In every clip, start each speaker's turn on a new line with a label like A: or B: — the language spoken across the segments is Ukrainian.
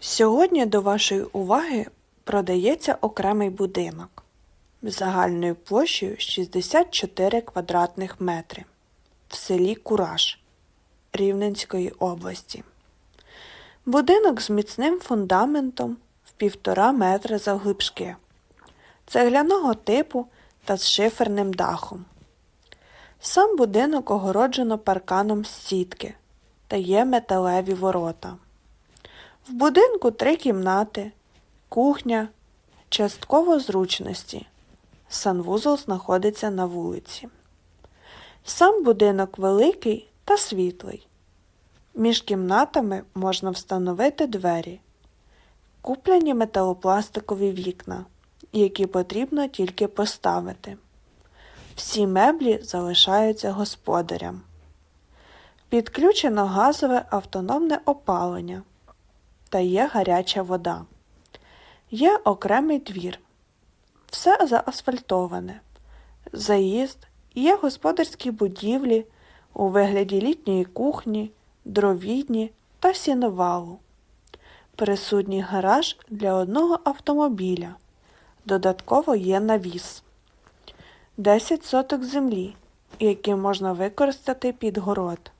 A: Сьогодні до вашої уваги продається окремий будинок загальною площею 64 квадратних метри в селі Кураж Рівненської області. Будинок з міцним фундаментом в півтора метра завглибшки, цегляного типу та з шиферним дахом. Сам будинок огороджено парканом з сітки та є металеві ворота. В будинку три кімнати, кухня, частково зручності. Санвузол знаходиться на вулиці. Сам будинок великий та світлий. Між кімнатами можна встановити двері, куплені металопластикові вікна, які потрібно тільки поставити. Всі меблі залишаються господарям. Підключено газове автономне опалення та є гаряча вода. Є окремий двір. Все заасфальтоване. Заїзд, є господарські будівлі у вигляді літньої кухні, дровідні та сіновалу. Присутній гараж для одного автомобіля. Додатково є навіс. 10 соток землі, які можна використати під город.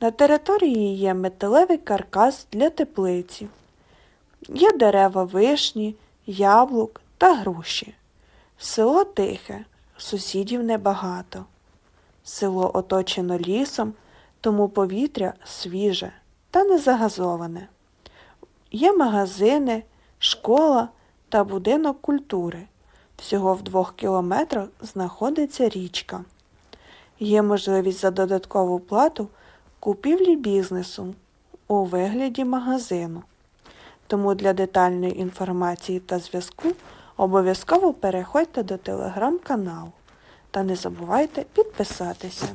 A: На території є металевий каркас для теплиці. Є дерева вишні, яблук та груші. Село тихе, сусідів небагато. Село оточено лісом, тому повітря свіже та не загазоване. Є магазини, школа та будинок культури. Всього в двох кілометрах знаходиться річка. Є можливість за додаткову плату купівлі бізнесу у вигляді магазину. Тому для детальної інформації та зв'язку обов'язково переходьте до телеграм-каналу та не забувайте підписатися.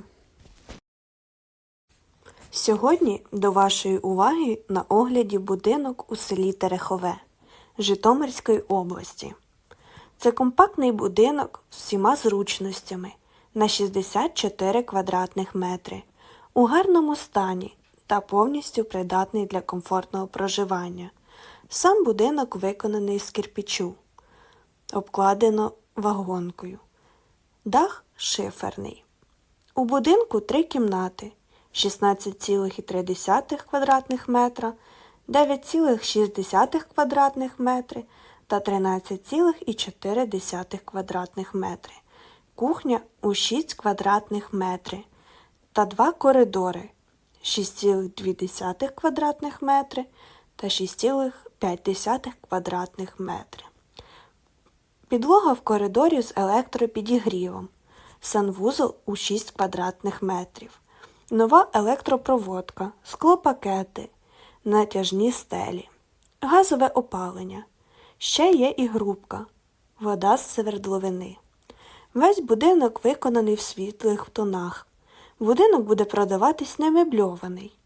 A: Сьогодні до вашої уваги на огляді будинок у селі Терехове Житомирської області. Це компактний будинок з всіма зручностями на 64 квадратних метри у гарному стані та повністю придатний для комфортного проживання. Сам будинок виконаний з кирпічу, обкладено вагонкою. Дах шиферний. У будинку три кімнати 16,3 квадратних метра, 9,6 квадратних метри та 13,4 квадратних метри. Кухня у 6 квадратних метри та два коридори 6,2 квадратних метри та 6,5 квадратних метри. Підлога в коридорі з електропідігрівом. Санвузол у 6 квадратних метрів. Нова електропроводка, склопакети, натяжні стелі, газове опалення. Ще є і грубка, вода з свердловини. Весь будинок виконаний в світлих тонах. Будинок буде продаватись немебльований.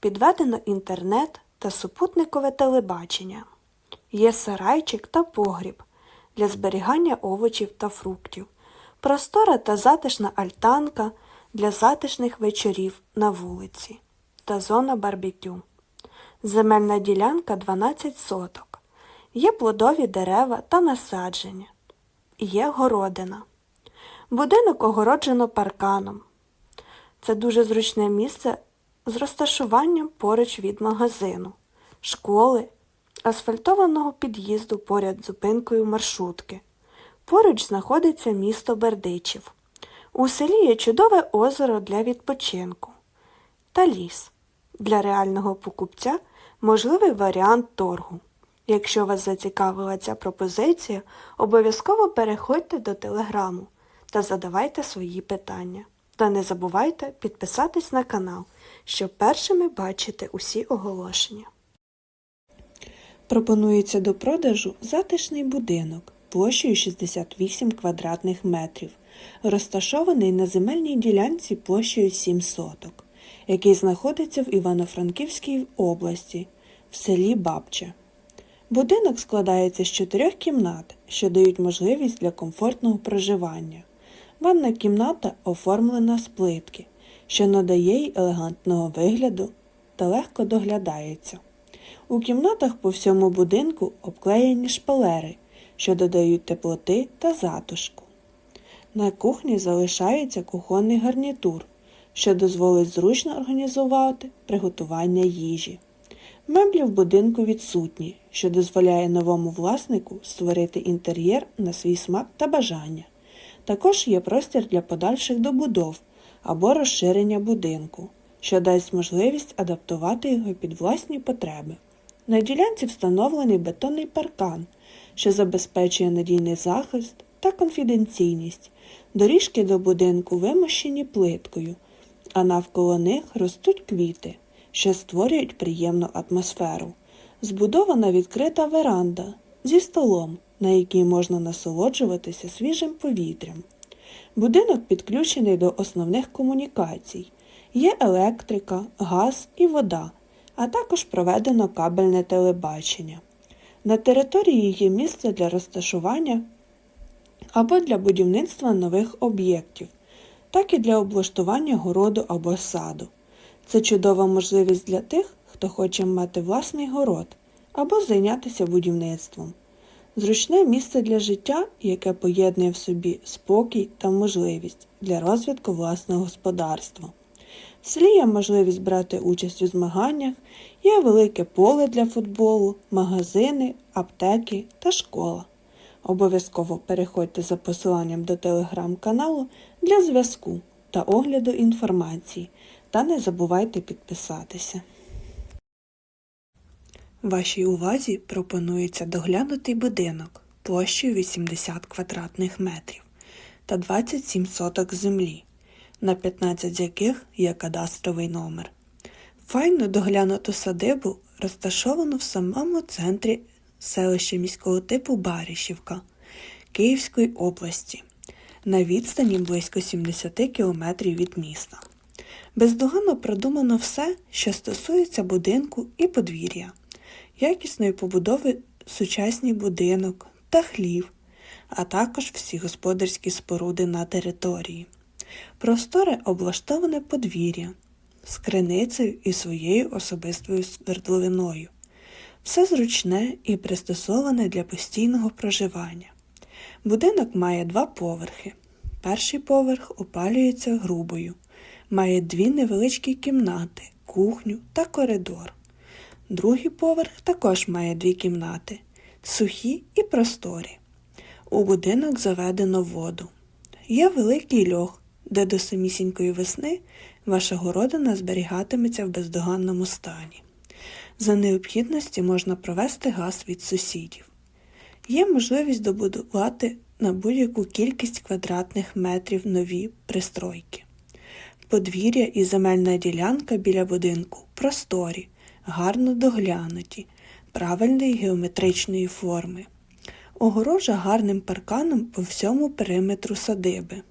A: Підведено інтернет та супутникове телебачення. Є сарайчик та погріб для зберігання овочів та фруктів, простора та затишна альтанка для затишних вечорів на вулиці та зона барбекю. Земельна ділянка 12 соток. Є плодові дерева та насадження. Є городина. Будинок огороджено парканом. Це дуже зручне місце з розташуванням поруч від магазину, школи, асфальтованого під'їзду поряд зупинкою маршрутки. Поруч знаходиться місто Бердичів. У селі є чудове озеро для відпочинку та ліс. Для реального покупця можливий варіант торгу. Якщо вас зацікавила ця пропозиція, обов'язково переходьте до телеграму та задавайте свої питання. Та не забувайте підписатись на канал, щоб першими бачити усі оголошення. Пропонується до продажу затишний будинок площею 68 квадратних метрів, розташований на земельній ділянці площею 7 соток, який знаходиться в Івано-Франківській області, в селі Бабча. Будинок складається з чотирьох кімнат, що дають можливість для комфортного проживання. Ванна кімната оформлена з плитки, що надає їй елегантного вигляду та легко доглядається. У кімнатах по всьому будинку обклеєні шпалери, що додають теплоти та затишку. На кухні залишається кухонний гарнітур, що дозволить зручно організувати приготування їжі. Меблі в будинку відсутні, що дозволяє новому власнику створити інтер'єр на свій смак та бажання. Також є простір для подальших добудов або розширення будинку, що дасть можливість адаптувати його під власні потреби. На ділянці встановлений бетонний паркан, що забезпечує надійний захист та конфіденційність. Доріжки до будинку вимощені плиткою, а навколо них ростуть квіти, що створюють приємну атмосферу. Збудована відкрита веранда зі столом, на якій можна насолоджуватися свіжим повітрям. Будинок підключений до основних комунікацій. Є електрика, газ і вода, а також проведено кабельне телебачення. На території є місце для розташування або для будівництва нових об'єктів, так і для облаштування городу або саду. Це чудова можливість для тих, хто хоче мати власний город або зайнятися будівництвом. Зручне місце для життя, яке поєднує в собі спокій та можливість для розвитку власного господарства. В селі є можливість брати участь у змаганнях, є велике поле для футболу, магазини, аптеки та школа. Обов'язково переходьте за посиланням до телеграм-каналу для зв'язку та огляду інформації та не забувайте підписатися. Вашій увазі пропонується доглянутий будинок площею 80 квадратних метрів та 27 соток землі, на 15 з яких є кадастровий номер. Файно доглянуту садибу розташовано в самому центрі селища міського типу Барішівка Київської області на відстані близько 70 кілометрів від міста. Бездоганно продумано все, що стосується будинку і подвір'я, якісної побудови сучасний будинок та хлів, а також всі господарські споруди на території. Просторе облаштоване подвір'я з криницею і своєю особистою свердловиною. Все зручне і пристосоване для постійного проживання. Будинок має два поверхи. Перший поверх опалюється грубою, має дві невеличкі кімнати, кухню та коридор. Другий поверх також має дві кімнати, сухі і просторі. У будинок заведено воду. Є великий льох, де до самісінької весни ваша городина зберігатиметься в бездоганному стані. За необхідності можна провести газ від сусідів. Є можливість добудувати на будь-яку кількість квадратних метрів нові пристройки. Подвір'я і земельна ділянка біля будинку просторі, гарно доглянуті, правильної геометричної форми. Огорожа гарним парканом по всьому периметру садиби.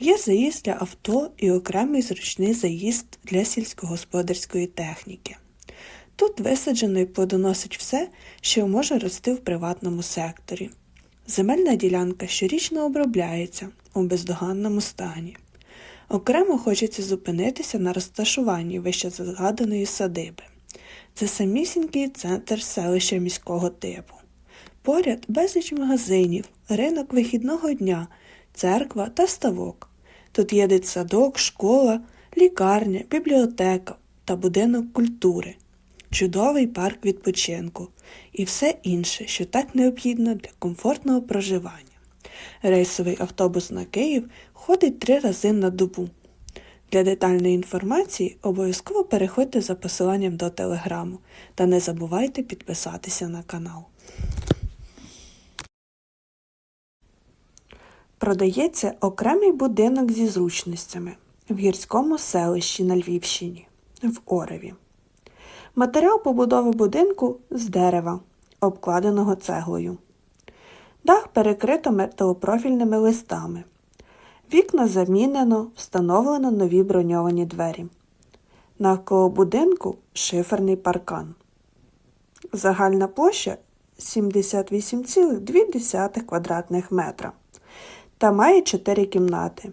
A: Є заїзд для авто і окремий зручний заїзд для сільськогосподарської техніки. Тут висаджено і плодоносить все, що може рости в приватному секторі. Земельна ділянка щорічно обробляється у бездоганному стані. Окремо хочеться зупинитися на розташуванні вище згаданої садиби. Це самісінький центр селища міського типу. Поряд безліч магазинів, ринок вихідного дня, церква та ставок. Тут є дитсадок, школа, лікарня, бібліотека та будинок культури, чудовий парк відпочинку і все інше, що так необхідно для комфортного проживання. Рейсовий автобус на Київ ходить три рази на добу. Для детальної інформації обов'язково переходьте за посиланням до телеграму та не забувайте підписатися на канал. Продається окремий будинок зі зручностями в гірському селищі на Львівщині в Ореві. Матеріал побудови будинку з дерева, обкладеного цеглою. Дах перекрито металопрофільними листами. Вікна замінено, встановлено нові броньовані двері. Навколо будинку шиферний паркан. Загальна площа 78,2 квадратних метра та має 4 кімнати.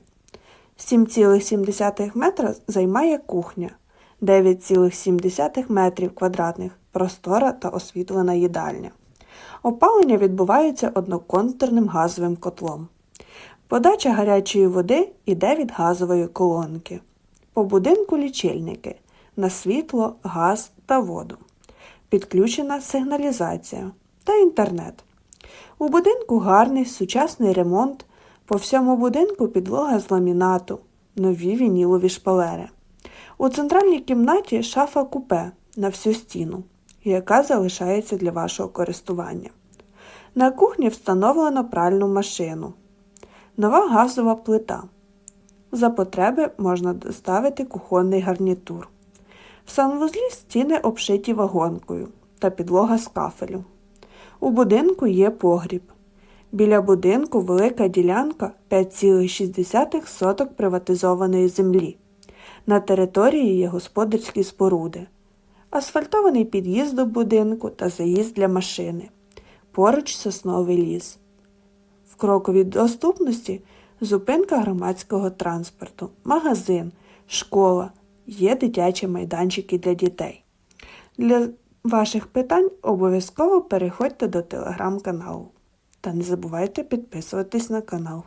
A: 7,7 метра займає кухня, 9,7 метрів квадратних простора та освітлена їдальня. Опалення відбувається одноконтурним газовим котлом. Подача гарячої води йде від газової колонки. По будинку лічильники на світло, газ та воду. Підключена сигналізація та інтернет. У будинку гарний сучасний ремонт. По всьому будинку підлога з ламінату, нові вінілові шпалери. У центральній кімнаті шафа купе на всю стіну, яка залишається для вашого користування. На кухні встановлено пральну машину. Нова газова плита. За потреби можна доставити кухонний гарнітур. В санвузлі стіни обшиті вагонкою та підлога з кафелю. У будинку є погріб. Біля будинку велика ділянка 5,6 соток приватизованої землі. На території є господарські споруди, асфальтований під'їзд до будинку та заїзд для машини. Поруч сосновий ліс. Кроковій доступності зупинка громадського транспорту, магазин, школа, є дитячі майданчики для дітей. Для ваших питань обов'язково переходьте до телеграм-каналу. Та не забувайте підписуватись на канал.